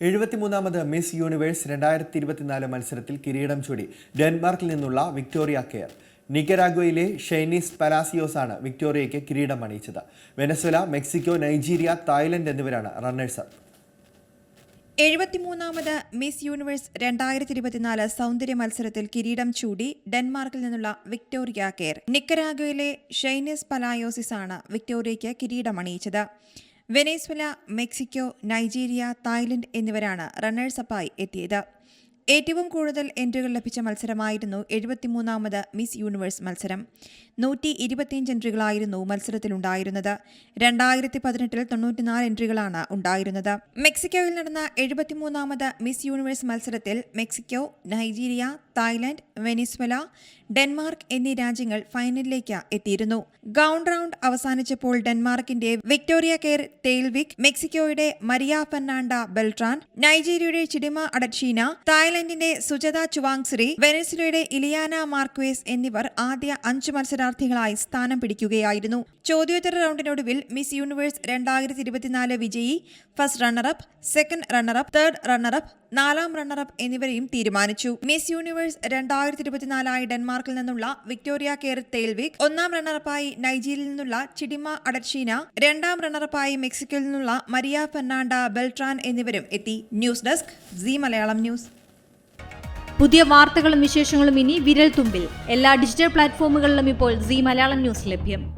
എഴുപത്തിമൂന്നാമത് Miss Universe രണ്ടായിരത്തി ഇരുപത്തിനാല് മത്സരത്തിൽ കിരീടം ചൂടി ഡെൻമാർക്കിൽ നിന്നുള്ള വിക്ടോറിയ കെയർ. നിക്കരാഗ്വയിലെ ഷൈനീസ് പലാസിയോസ് ആണ് വിക്ടോറിയയ്ക്ക് കിരീടം അണിയിച്ചത്. വെനസ്വല മെക്സിക്കോ നൈജീരിയ തായ്ലൻഡ് എന്നിവരാണ് റണ്ണേഴ്സ് അപ്പ്. എഴുപത്തിമൂന്നാമത് മിസ് യൂണിവേഴ്സ് രണ്ടായിരത്തി ഇരുപത്തിനാല് സൗന്ദര്യ മത്സരത്തിൽ കിരീടം ചൂടി ഡെൻമാർക്കിൽ നിന്നുള്ള വിക്ടോറിയ കെയർ. നിക്കരാഗോയിലെ ഷൈനീസ് പലായോസിസ് ആണ് വിക്ടോറിയയ്ക്ക് കിരീടമണിയിച്ചത് വെനേസ്വല മെക്സിക്കോ നൈജീരിയ തായ്ലൻഡ് എന്നിവരാണ് റണ്ണേഴ്സപ്പായി എത്തിയത്. ഏറ്റവും കൂടുതൽ എൻട്രികൾ ലഭിച്ച മത്സരമായിരുന്നു എഴുപത്തിമൂന്നാമത് മിസ് യൂണിവേഴ്സ് മത്സരം. നൂറ്റി ഇരുപത്തിയഞ്ച് എൻട്രികളായിരുന്നു മത്സരത്തിലുണ്ടായിരുന്നത്. രണ്ടായിരത്തി പതിനെട്ടിൽ തൊണ്ണൂറ്റിനാല് എൻട്രികളാണ് ഉണ്ടായിരുന്നത്. മെക്സിക്കോയിൽ നടന്ന എഴുപത്തിമൂന്നാമത് മിസ് യൂണിവേഴ്സ് മത്സരത്തിൽ Mexico Nigeria Thailand Venezuela Denmark എന്നീ രാജ്യങ്ങൾ ഫൈനലിലേക്ക് എത്തിയിരുന്നു. ഗൗണ്ട് റൗണ്ട് അവസാനിച്ചപ്പോൾ ഡെൻമാർക്കിന്റെ വിക്ടോറിയ കെയർ തെയിൽവിക് മെക്സിക്കോയുടെ മരിയ ഫെർണാണ്ട ബെൽട്രാൻ നൈജീരിയയുടെ ചിഡിമ അഡക്ഷീന തായ്ലൻഡിന്റെ സുജത ചുവാങ്സിറി വെനസ്വലയുടെ ഇലിയാന മാർക്വേസ് എന്നിവർ ആദ്യ അഞ്ച് മത്സരാർത്ഥികളായി സ്ഥാനം പിടിക്കുകയായിരുന്നു. ചോദ്യോത്തര റൗണ്ടിനൊടുവിൽ മിസ് യൂണിവേഴ്സ് രണ്ടായിരത്തി ഇരുപത്തിനാല് വിജയി first runner up second runner up third runner up നാലാം റണ്ണറപ്പ് എന്നിവരെയും തീരുമാനിച്ചു. മിസ് യൂണിവേഴ്സ് രണ്ടായിരത്തി ഇരുപത്തിനാലായി ഡെൻമാർക്കിൽ നിന്നുള്ള വിക്ടോറിയ കെയർ തെയിൽവിക് ഒന്നാം റണ്ണറപ്പായി നൈജീരിയയിൽ നിന്നുള്ള ചിഡിമ അഡർഷീന രണ്ടാം റണ്ണറപ്പായി മെക്സിക്കോയിൽ നിന്നുള്ള മരിയ ഫെർണാണ്ട ബെൽട്രാൻ എന്നിവരും എത്തി. News desk C Malayalam news. പുതിയ വാർത്തകളും വിശേഷങ്ങളും ഇനി വിരൽ തുമ്പിൽ എല്ലാ ഡിജിറ്റൽ പ്ലാറ്റ്ഫോമുകളിലും ഇപ്പോൾ സി മലയാളം ന്യൂസ് ലഭ്യം.